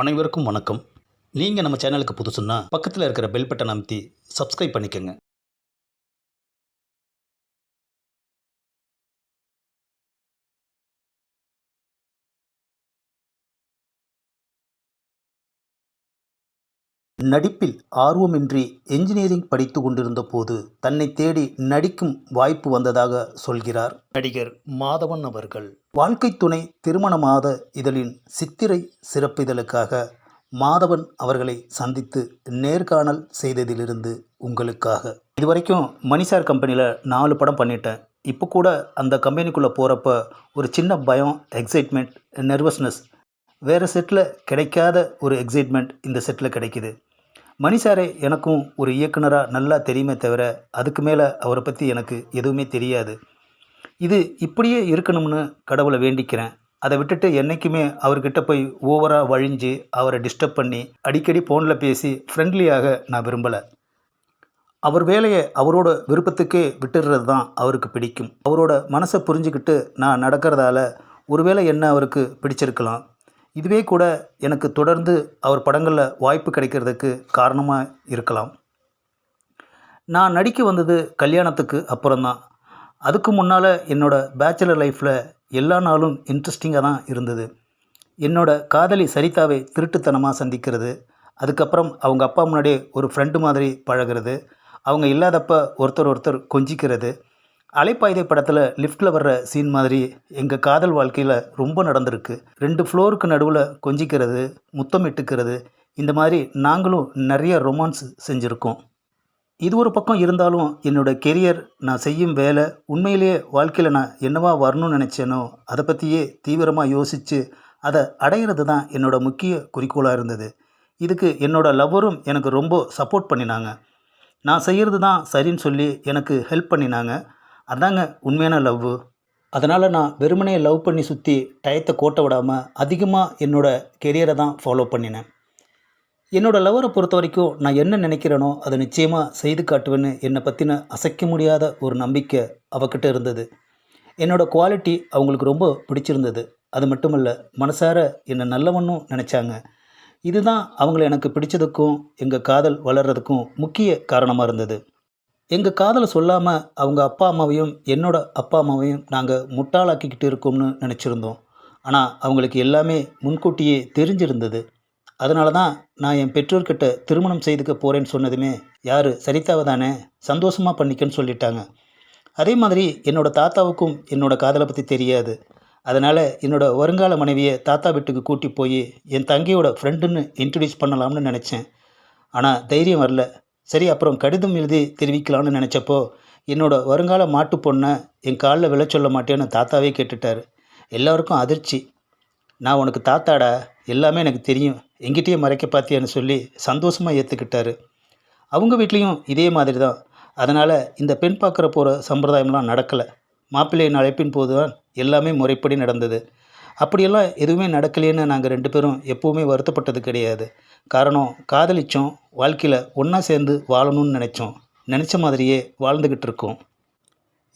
அனைவருக்கும் வணக்கம். நீங்கள் நம்ம சேனலுக்கு புதுசுன்னா பக்கத்தில் இருக்கிற பெல் பட்டன் அமைத்தி சப்ஸ்கிரைப் பண்ணிக்கோங்க. நடிப்பில் ஆர்வமின்றி என்ஜினியரிங் படித்து கொண்டிருந்த போது தன்னை தேடி நடிக்கும் வாய்ப்பு வந்ததாக சொல்கிறார் நடிகர் மாதவன் அவர்கள். வாழ்க்கை துணை திருமணமாத இதழின் சித்திரை சிறப்பிதழுக்காக மாதவன் அவர்களை சந்தித்து நேர்காணல் செய்ததிலிருந்து உங்களுக்காக. இதுவரைக்கும் மணிசார் கம்பெனியில் நாலு படம் பண்ணிட்டேன். இப்போ கூட அந்த கம்பெனிக்குள்ளே போகிறப்ப ஒரு சின்ன பயம் எக்ஸைட்மெண்ட் நெர்வஸ்னஸ் வேறு செட்டில் கிடைக்காத ஒரு எக்ஸைட்மெண்ட் இந்த செட்டில் கிடைக்குது. மணி சாரே எனக்கும் ஒரு இயக்குனராக நல்லா தெரியுமே தவிர அதுக்கு மேலே அவரை பற்றி எனக்கு எதுவுமே தெரியாது. இது இப்படியே இருக்கணும்னு கடவுளை வேண்டிக்கிறேன். அதை விட்டுட்டு என்றைக்குமே அவர்கிட்ட போய் ஓவராக வழிஞ்சு அவரை டிஸ்டர்ப் பண்ணி அடிக்கடி ஃபோனில் பேசி ஃப்ரெண்ட்லியாக நான் விரும்பலை. அவர் வேலையை அவரோட விருப்பத்துக்கே விட்டுடுறது தான் அவருக்கு பிடிக்கும். அவரோட மனசை புரிஞ்சுக்கிட்டு நான் நடக்கிறதால ஒருவேளை என்ன அவருக்கு பிடிச்சிருக்கலாம். இதுவே கூட எனக்கு தொடர்ந்து அவர் படங்களில் வாய்ப்பு கிடைக்கிறதுக்கு காரணமாக இருக்கலாம். நான் நடிக்க வந்தது கல்யாணத்துக்கு அப்புறம்தான். அதுக்கு முன்னால் என்னோடய பேச்சுலர் லைஃப்பில் எல்லா நாளும் இன்ட்ரெஸ்டிங்காக தான் இருந்தது. என்னோட காதலி சரிதாவை திருட்டுத்தனமாக சந்திக்கிறது அதுக்கப்புறம் அவங்க அப்பா முன்னாடியே ஒரு ஃப்ரெண்டு மாதிரி பழகிறது அவங்க இல்லாதப்ப ஒருத்தர் ஒருத்தர் கொஞ்சிக்கிறது அலைப்பாய்தை படத்தில் லிஃப்ட்டில் வர்ற சீன் மாதிரி எங்கள் காதல் வாழ்க்கையில் ரொம்ப நடந்திருக்கு. ரெண்டு ஃப்ளோருக்கு நடுவில் கொஞ்சிக்கிறது முத்தமிட்டுக்கிறது இந்த மாதிரி நாங்களும் நிறைய ரொமான்ஸ் செஞ்சுருக்கோம். இது ஒரு பக்கம் இருந்தாலும் என்னோடய கெரியர் நான் செய்யும் வேலை உண்மையிலேயே வாழ்க்கையில் நான் என்னவா வரணும்னு நினச்சேனோ அதை பற்றியே தீவிரமாக யோசித்து அதை அடையிறது தான் என்னோடய முக்கிய குறிக்கோளாக இருந்தது. இதுக்கு என்னோடய லவ்வரும் எனக்கு ரொம்ப சப்போர்ட் பண்ணினாங்க. நான் செய்கிறது தான் சரின்னு சொல்லி எனக்கு ஹெல்ப் பண்ணினாங்க. அதாங்க உண்மையான லவ்வு அதனால் நான் வெறுமனே லவ் பண்ணி சுற்றி டயத்தை கோட்டை விடாமல் அதிகமாக என்னோடய கெரியரை தான் ஃபாலோ பண்ணினேன். என்னோடய லவரை பொறுத்த வரைக்கும் நான் என்ன நினைக்கிறேனோ அதை நிச்சயமாக செய்து காட்டுவேன்னு என்னை பற்றின அசைக்க முடியாத ஒரு நம்பிக்கை அவகிட்ட இருந்தது. என்னோடய குவாலிட்டி அவங்களுக்கு ரொம்ப பிடிச்சிருந்தது. அது மட்டுமல்ல மனசார என்னை நல்லவனும் நினச்சாங்க. இதுதான் அவங்கள எனக்கு பிடிச்சதுக்கும் எங்கள் காதல் வளர்கிறதுக்கும் முக்கிய காரணமாக இருந்தது. எங்கள் காதலை சொல்லாமல் அவங்க அப்பா அம்மாவையும் என்னோட அப்பா அம்மாவையும் நாங்கள் முட்டாளாக்கிக்கிட்டு இருக்கோம்னு நினச்சிருந்தோம். ஆனால் அவங்களுக்கு எல்லாமே முன்கூட்டியே தெரிஞ்சிருந்தது. அதனால தான் நான் என் பெற்றோர்கிட்ட திருமணம் செய்துக்க போகிறேன்னு சொன்னதுமே யார் சரிதாவை தானே? சந்தோஷமாக பண்ணிக்கன்னு சொல்லிட்டாங்க. அதே மாதிரி என்னோடய தாத்தாவுக்கும் என்னோடய காதலை பற்றி தெரியாது. அதனால் என்னோடய வருங்கால மனைவியை தாத்தா வீட்டுக்கு கூட்டி போய் என் தங்கையோட ஃப்ரெண்டுன்னு இன்ட்ரடியூஸ் பண்ணலாம்னு நினச்சேன். ஆனால் தைரியம் வரல. சரி அப்புறம் கடிதம் எழுதி தெரிவிக்கலாம்னு நினச்சப்போ என்னோடய வருங்கால மாட்டு பொண்ணை என் காலில் விழ சொல்ல மாட்டேன்னு தாத்தாவே கேட்டுட்டார். எல்லாருக்கும் அதிர்ச்சி. நான் உனக்கு தாத்தாடா எல்லாமே எனக்கு தெரியும். எங்கிட்டயே மறைக்க பார்த்தியான்னு சொல்லி சந்தோஷமாக ஏற்றுக்கிட்டாரு அவங்க வீட்லேயும் இதே மாதிரி தான் அதனால் இந்த பெண் பார்க்குற போகிற சம்பிரதாயம்லாம் நடக்கலை. மாப்பிள்ளையின் அழைப்பின் போது தான் எல்லாமே முறைப்படி நடந்தது. அப்படியெல்லாம் எதுவுமே நடக்கலைன்னு நாங்கள் ரெண்டு பேரும் எப்போவுமே வருத்தப்பட்டது கிடையாது. காரணம் காதலிச்சோம் வாழ்க்கையில் ஒன்றா சேர்ந்து வாழணும்னு நினச்சோம். நினச்ச மாதிரியே வாழ்ந்துக்கிட்டு இருக்கோம்.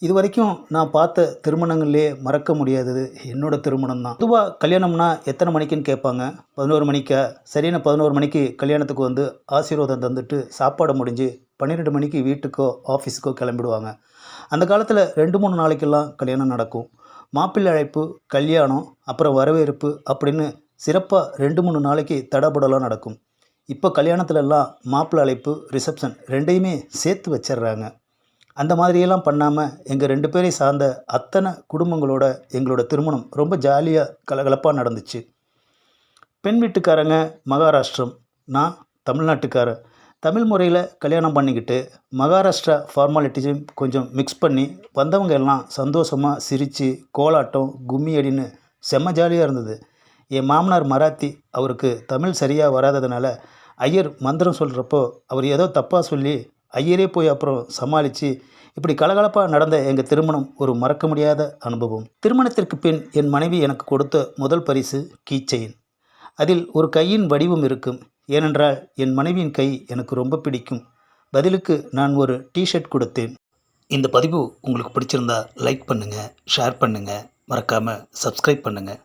இது வரைக்கும் நான் பார்த்த திருமணங்கள்லேயே மறக்க முடியாதது என்னோட திருமணம் தான் பொதுவாக கல்யாணம்னா எத்தனை மணிக்குன்னு கேட்பாங்க. பதினோரு மணிக்கா? சரியான பதினோரு மணிக்கு கல்யாணத்துக்கு வந்து ஆசீர்வாதம் தந்துட்டு சாப்பாடு முடிஞ்சு பன்னிரெண்டு மணிக்கு வீட்டுக்கோ ஆஃபீஸுக்கோ கிளம்பிடுவாங்க. அந்த காலத்தில் ரெண்டு மூணு நாளைக்கெல்லாம் கல்யாணம் நடக்கும். மாப்பிள்ளை அழைப்பு கல்யாணம் அப்புறம் வரவேற்பு அப்படின்னு சிறப்பாக ரெண்டு மூணு நாளைக்கு தடபடலாம் நடக்கும். இப்போ கல்யாணத்துலலாம் மாப்பிள்ளை அழைப்பு ரிசப்ஷன் ரெண்டையுமே சேர்த்து வச்சிடுறாங்க அந்த மாதிரியெல்லாம் பண்ணாமல் எங்கள் ரெண்டு பேரையும் சார்ந்த அத்தனை குடும்பங்களோட எங்களோட திருமணம் ரொம்ப ஜாலியாக கலகலப்பாக நடந்துச்சு. பெண் வீட்டுக்காரங்க மகாராஷ்டிரம் நான் தமிழ்நாட்டுக்காரன் தமிழ் முறையில் கல்யாணம் பண்ணிக்கிட்டு மகாராஷ்டிரா ஃபார்மாலிட்டிஸையும் கொஞ்சம் மிக்ஸ் பண்ணி வந்தவங்க எல்லாம் சந்தோஷமாக சிரித்து கோலாட்டம் கும்மி அடின்னு செம்ம ஜாலியாக இருந்தது. என் மாமனார் மராத்தி அவருக்கு தமிழ் சரியாக வராததுனால ஐயர் மந்திரம் சொல்கிறப்போ அவர் ஏதோ தப்பாக சொல்லி ஐயரே போய் அப்புறம் சமாளித்து இப்படி கலகலப்பாக நடந்த எங்கள் திருமணம் ஒரு மறக்க முடியாத அனுபவம். திருமணத்திற்கு பின் என் மனைவி எனக்கு கொடுத்த முதல் பரிசு கீச்செயின். அதில் ஒரு கையின் வடிவம் இருக்கும். ஏனென்றால் என் மனைவியின் கை எனக்கு ரொம்ப பிடிக்கும். பதிலுக்கு நான் ஒரு டிஷர்ட் கொடுத்தேன். இந்த பதிவு உங்களுக்கு பிடிச்சிருந்தா லைக் பண்ணுங்கள் ஷேர் பண்ணுங்கள் மறக்காமல் சப்ஸ்கிரைப் பண்ணுங்கள்